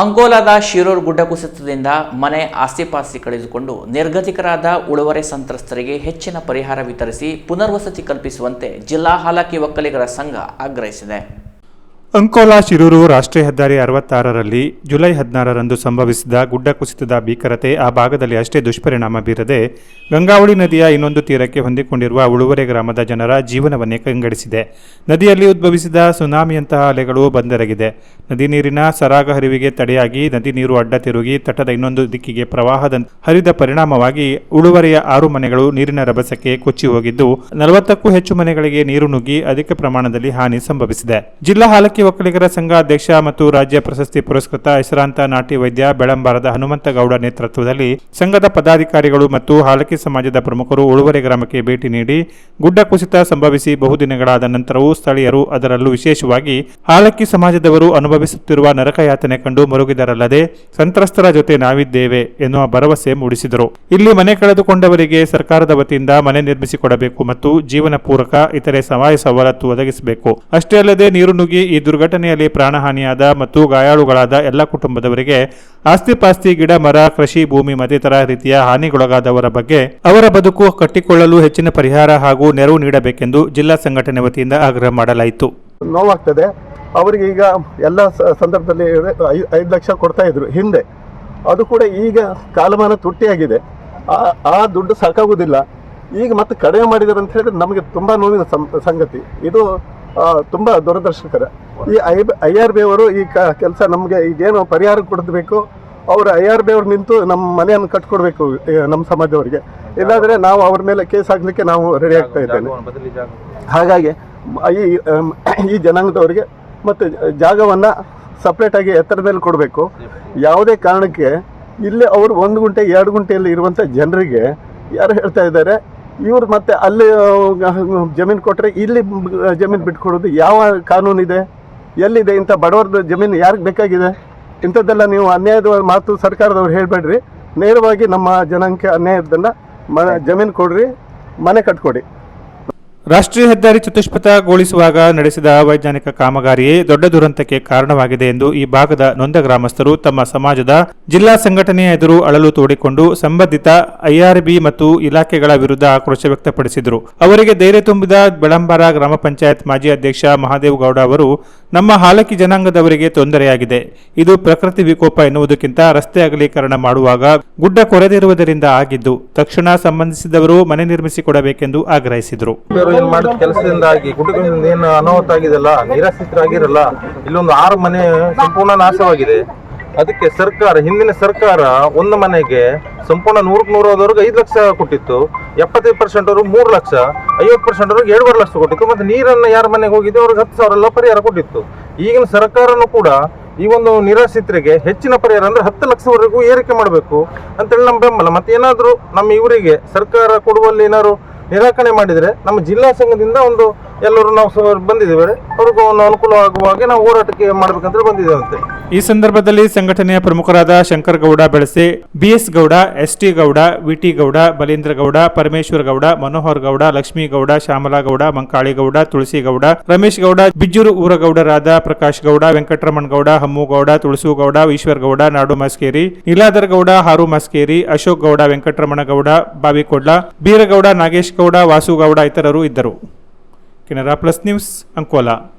ಅಂಕೋಲಾದ ಶಿರೂರ್ ಗುಡ್ಡ ಕುಸಿತದಿಂದ ಮನೆ ಆಸ್ತಿಪಾಸ್ತಿ ಕಳೆದುಕೊಂಡು ನಿರ್ಗತಿಕರಾದ ಉಳುವರೆ ಸಂತ್ರಸ್ತರಿಗೆ ಹೆಚ್ಚಿನ ಪರಿಹಾರ ವಿತರಿಸಿ ಪುನರ್ವಸತಿ ಕಲ್ಪಿಸುವಂತೆ ಜಿಲ್ಲಾ ಹಾಲಕಿ ಒಕ್ಕಲಿಗರ ಸಂಘ ಆಗ್ರಹಿಸಿದೆ. ಅಂಕೋಲಾ ಶಿರೂರು ರಾಷ್ಟ್ರೀಯ ಹೆದ್ದಾರಿ ಅರವತ್ತಾರರಲ್ಲಿ ಜುಲೈ ಹದಿನಾರರಂದು ಸಂಭವಿಸಿದ ಗುಡ್ಡ ಕುಸಿತದ ಭೀಕರತೆ ಆ ಭಾಗದಲ್ಲಿ ಅಷ್ಟೇ ದುಷ್ಪರಿಣಾಮ ಬೀರದೆ ಗಂಗಾವಳಿ ನದಿಯ ಇನ್ನೊಂದು ತೀರಕ್ಕೆ ಹೊಂದಿಕೊಂಡಿರುವ ಉಳುವರೆ ಗ್ರಾಮದ ಜನರ ಜೀವನವನ್ನೇ ಕಂಗಡಿಸಿದೆ. ನದಿಯಲ್ಲಿ ಉದ್ಭವಿಸಿದ ಸುನಾಮಿಯಂತಹ ಅಲೆಗಳು ಬಂದೆರಗಿದೆ. ನದಿ ನೀರಿನ ಸರಾಗ ಹರಿವಿಗೆ ತಡೆಯಾಗಿ ನದಿ ನೀರು ಅಡ್ಡ ತಿರುಗಿ ತಟದ ಇನ್ನೊಂದು ದಿಕ್ಕಿಗೆ ಪ್ರವಾಹದ ಹರಿದ ಪರಿಣಾಮವಾಗಿ ಉಳುವರೆಯ ಆರು ಮನೆಗಳು ನೀರಿನ ರಭಸಕ್ಕೆ ಕೊಚ್ಚಿ ಹೋಗಿದ್ದು, ನಲವತ್ತಕ್ಕೂ ಹೆಚ್ಚು ಮನೆಗಳಿಗೆ ನೀರು ನುಗ್ಗಿ ಅಧಿಕ ಪ್ರಮಾಣದಲ್ಲಿ ಹಾನಿ ಸಂಭವಿಸಿದೆ. ಜಿಲ್ಲಾ ಹಾಲಕ್ಕಿ ಒಕ್ಕಲಿಗರ ಸಂಘ ಅಧ್ಯಕ್ಷ ಮತ್ತು ರಾಜ್ಯ ಪ್ರಶಸ್ತಿ ಪುರಸ್ಕೃತ ಹೆಸರಾಂತ ನಾಟಿ ವೈದ್ಯ ಬೆಳಂಬಾರದ ಹನುಮಂತಗೌಡ ನೇತೃತ್ವದಲ್ಲಿ ಸಂಘದ ಪದಾಧಿಕಾರಿಗಳು ಮತ್ತು ಹಾಲಕಿ ಸಮಾಜದ ಪ್ರಮುಖರು ಉಳುವರೆ ಗ್ರಾಮಕ್ಕೆ ಭೇಟಿ ನೀಡಿ ಗುಡ್ಡ ಕುಸಿತ ಸಂಭವಿಸಿ ಬಹುದಿನಗಳಾದ ನಂತರವೂ ಸ್ಥಳೀಯರು ಅದರಲ್ಲೂ ವಿಶೇಷವಾಗಿ ಹಾಲಕ್ಕಿ ಸಮಾಜದವರು ಅನುಭವಿಸುತ್ತಿರುವ ನರಕಯಾತನೆ ಕಂಡು ಮರುಗಿದರಲ್ಲದೆ ಸಂತ್ರಸ್ತರ ಜೊತೆ ನಾವಿದ್ದೇವೆ ಎನ್ನುವ ಭರವಸೆ ಮೂಡಿಸಿದರು. ಇಲ್ಲಿ ಮನೆ ಕಳೆದುಕೊಂಡವರಿಗೆ ಸರ್ಕಾರದ ವತಿಯಿಂದ ಮನೆ ನಿರ್ಮಿಸಿಕೊಡಬೇಕು ಮತ್ತು ಜೀವನ ಪೂರಕ ಇತರೆ ಸಹಾಯ ಸವಲತ್ತು ಒದಗಿಸಬೇಕು. ಅಷ್ಟೇ ಅಲ್ಲದೆ ನೀರು ನುಗ್ಗಿ ಈ ದುರ್ಘಟನೆಯಲ್ಲಿ ಪ್ರಾಣಹಾನಿಯಾದ ಮತ್ತು ಗಾಯಾಳುಗಳಾದ ಎಲ್ಲ ಕುಟುಂಬದವರಿಗೆ ಆಸ್ತಿಪಾಸ್ತಿ ಗಿಡ, ಮರ, ಕೃಷಿ, ಭೂಮಿ, ಮತ್ತಿತರ ರೀತಿಯ ಹಾನಿಗೊಳಗಾದವರ ಬಗ್ಗೆ ಅವರ ಬದುಕು ಕಟ್ಟಿಕೊಳ್ಳಲು ಹೆಚ್ಚಿನ ಪರಿಹಾರ ಹಾಗೂ ನೆರವು ನೀಡಬೇಕೆಂದು ಜಿಲ್ಲಾ ಸಂಘಟನೆ ವತಿಯಿಂದ ಆಗ್ರಹ ಮಾಡಲಾಯಿತು. ನೋವಾಗ್ತದೆ. ಅವರಿಗೆ ಈಗ ಎಲ್ಲ ಸಂದರ್ಭದಲ್ಲಿ ಐದು ಲಕ್ಷ ಕೊಡ್ತಾ ಇದ್ರು. ಹಿಂದೆ ಅದು ಕೂಡ ಈಗ ಕಾಲಮಾನ ತುಟ್ಟಿಯಾಗಿದೆ. ಆ- ದುಡ್ಡು ಸಾಕಾಗುವುದಿಲ್ಲ. ಈಗ ಮತ್ತೆ ಕಡಿಮೆ ಮಾಡಿದ್ದಾರೆ ಅಂತ ಹೇಳಿದ್ರೆ ನಮಗೆ ತುಂಬಾ ನೋವಿನ ಸಂಗತಿ. ಇದು ತುಂಬಾ ದುರದರ್ಶಕರ. ಈ ಐ ಐ ಆರ್ ಬಿ ಅವರು ಈ ಕೆಲಸ ನಮಗೆ ಈಗೇನು ಪರಿಹಾರ ಕೊಡಬೇಕು ಅವರು ಐ ಆರ್ ಬಿ ಅವ್ರು ನಿಂತು ನಮ್ಮ ಮನೆಯನ್ನು ಕಟ್ಕೊಡ್ಬೇಕು ನಮ್ಮ ಸಮಾಜದವರಿಗೆ ಇಲ್ಲಾಂದರೆ ನಾವು ಅವ್ರ ಮೇಲೆ ಕೇಸ್ ಹಾಕ್ಲಿಕ್ಕೆ ನಾವು ರೆಡಿ ಆಗ್ತಾ ಇದ್ದೇನೆ ಹಾಗಾಗಿ ಈ ಈ ಜನಾಂಗದವರಿಗೆ ಮತ್ತು ಜಾಗವನ್ನು ಸಪ್ರೇಟಾಗಿ ಎತ್ತರದಲ್ಲಿ ಕೊಡಬೇಕು. ಯಾವುದೇ ಕಾರಣಕ್ಕೆ ಇಲ್ಲಿ ಅವರು ಒಂದು ಗುಂಟೆ ಎರಡು ಗುಂಟೆಯಲ್ಲಿ ಇರುವಂಥ ಜನರಿಗೆ ಯಾರು ಹೇಳ್ತಾ ಇದ್ದಾರೆ ಇವ್ರು ಮತ್ತೆ ಅಲ್ಲಿ ಜಮೀನು ಕೊಟ್ಟರೆ ಇಲ್ಲಿ ಜಮೀನು ಬಿಟ್ಕೊಡೋದು ಯಾವ ಕಾನೂನಿದೆ? ಎಲ್ಲಿದೆ ಇಂಥ ಬಡವರದ ಜಮೀನು ಯಾರಿಗೆ ಬೇಕಾಗಿದೆ? ಇಂಥದ್ದೆಲ್ಲ ನೀವು ಅನ್ಯಾಯದ ಮಾತು ಸರ್ಕಾರದವ್ರು ಹೇಳಬೇಡ್ರಿ. ನೇರವಾಗಿ ನಮ್ಮ ಜನಾಂಗಕ್ಕೆ ಅನ್ಯಾಯದನ್ನು ಮ, ಜಮೀನು ಕೊಡ್ರಿ, ಮನೆ ಕಟ್ಕೊಡಿ. ರಾಷ್ಟ್ರೀಯ ಹೆದ್ದಾರಿ ಚತುಷ್ಪಥಗೊಳಿಸುವಾಗ ನಡೆಸಿದ ಅವೈಜ್ಞಾನಿಕ ಕಾಮಗಾರಿಯೇ ದೊಡ್ಡ ದುರಂತಕ್ಕೆ ಕಾರಣವಾಗಿದೆ ಎಂದು ಈ ಭಾಗದ ನೊಂದ ಗ್ರಾಮಸ್ಥರು ತಮ್ಮ ಸಮಾಜದ ಜಿಲ್ಲಾ ಸಂಘಟನೆಯ ಎದುರು ಅಳಲು ತೋಡಿಕೊಂಡು ಸಂಬಂಧಿತ ಐಆರ್ಬಿ ಮತ್ತು ಇಲಾಖೆಗಳ ವಿರುದ್ಧ ಆಕ್ರೋಶ ವ್ಯಕ್ತಪಡಿಸಿದರು. ಅವರಿಗೆ ಧೈರ್ಯ ತುಂಬಿದ ಬೆಳಂಬರ ಗ್ರಾಮ ಪಂಚಾಯತ್ ಮಾಜಿ ಅಧ್ಯಕ್ಷ ಮಹಾದೇವ್ ಗೌಡ ಅವರು ನಮ್ಮ ಹಾಲಕಿ ಜನಾಂಗದವರಿಗೆ ತೊಂದರೆಯಾಗಿದೆ. ಇದು ಪ್ರಕೃತಿ ವಿಕೋಪ ಎನ್ನುವುದಕ್ಕಿಂತ ರಸ್ತೆ ಅಗಲೀಕರಣ ಮಾಡುವಾಗ ಗುಡ್ಡ ಕೊರೆದಿರುವುದರಿಂದ ಆಗಿದ್ದು, ತಕ್ಷಣ ಸಂಬಂಧಿಸಿದವರು ಮನೆ ನಿರ್ಮಿಸಿಕೊಡಬೇಕೆಂದು ಆಗ್ರಹಿಸಿದರು. ಕೆಲಸದಿಂದಾಗಿ ಗುಡ್ಡಗಳಿಂದ ಏನು ಅನಾಹುತ ಆಗಿದೆಲ್ಲ ನಿರಾಶ್ರಿತರಾಗಿರಲ್ಲ, ಇಲ್ಲೊಂದು ಆರು ಮನೆ ಸಂಪೂರ್ಣ ನಾಶವಾಗಿದೆ. ಅದಕ್ಕೆ ಸರ್ಕಾರ, ಹಿಂದಿನ ಸರ್ಕಾರ ಒಂದು ಮನೆಗೆ ಸಂಪೂರ್ಣ ನೂರಕ್ಕೆ ನೂರು ಆದವ್ರಿಗೆ ಐದು ಲಕ್ಷ ಕೊಟ್ಟಿತ್ತು. ಎಪ್ಪತ್ತೈದು ಪರ್ಸೆಂಟ್ ಅವ್ರಿಗೆ ಮೂರು ಲಕ್ಷ, ಐವತ್ತು ಪರ್ಸೆಂಟ್ ಅವ್ರಿಗೆ ಎರಡೂವರೆ ಲಕ್ಷ ಕೊಟ್ಟಿತ್ತು. ಮತ್ತು ನೀರನ್ನು ಯಾರ ಮನೆಗೆ ಹೋಗಿದೆ ಅವ್ರಿಗೆ ಹತ್ತು ಸಾವಿರ ಎಲ್ಲ ಪರಿಹಾರ ಕೊಟ್ಟಿತ್ತು. ಈಗಿನ ಸರ್ಕಾರನೂ ಕೂಡ ಈ ಒಂದು ನಿರಾಶ್ರಿತರಿಗೆ ಹೆಚ್ಚಿನ ಪರಿಹಾರ ಅಂದರೆ ಹತ್ತು ಲಕ್ಷವರೆಗೂ ಏರಿಕೆ ಮಾಡಬೇಕು ಅಂತೇಳಿ ನಮ್ಮ ಬೆಂಬಲ. ಮತ್ತು ಏನಾದರೂ ನಮ್ಮ ಇವರಿಗೆ ಸರ್ಕಾರ ಕೊಡುವಲ್ಲಿ ಏನಾದ್ರು ನಿರಾಕರಣೆ ಮಾಡಿದರೆ ನಮ್ಮ ಜಿಲ್ಲಾ ಸಂಘದಿಂದ ಒಂದು ಎಲ್ಲರೂ ನಾವು ಬಂದಿದ್ದೇವೆ. ಅವ್ರಿಗೂ ಒಂದು ಅನುಕೂಲ ಆಗುವ ಹಾಗೆ ನಾವು ಹೋರಾಟಕ್ಕೆ ಮಾಡ್ಬೇಕಂತ ಬಂದಿದ್ದೇವಂತೆ. ಈ ಸಂದರ್ಭದಲ್ಲಿ ಸಂಘಟನೆಯ ಪ್ರಮುಖರಾದ Shankar Gowda Belase BS Gowda, S T Gowda VT Gowda, Balindra Gowda, Parameshwara Gowda, Manohar Gowda, Lakshmi Gowda, Shyamala Gowda Mankaligowda Tulasi Gowda, Ramesh Gowda, Bijjuru ಊರಗೌಡರಾದ Prakash Gowda, Venkataramana Gowda, Hammu Gowda, Tulasu Gowda, Eshwar Gowda, Nadu Maskeri, ನೀಲಾಧರ್ Gowda, ಹಾರು Maskeri, Ashok Gowda, Venkataramana Gowda, ಬಾವಿಕೊಡ್ಲ, ಬೀರಗೌಡ, Nagesh Gowda ವಾಸುಗೌಡ ಇತರರು ಇದ್ದರು. Canadá Plus News, Ancola.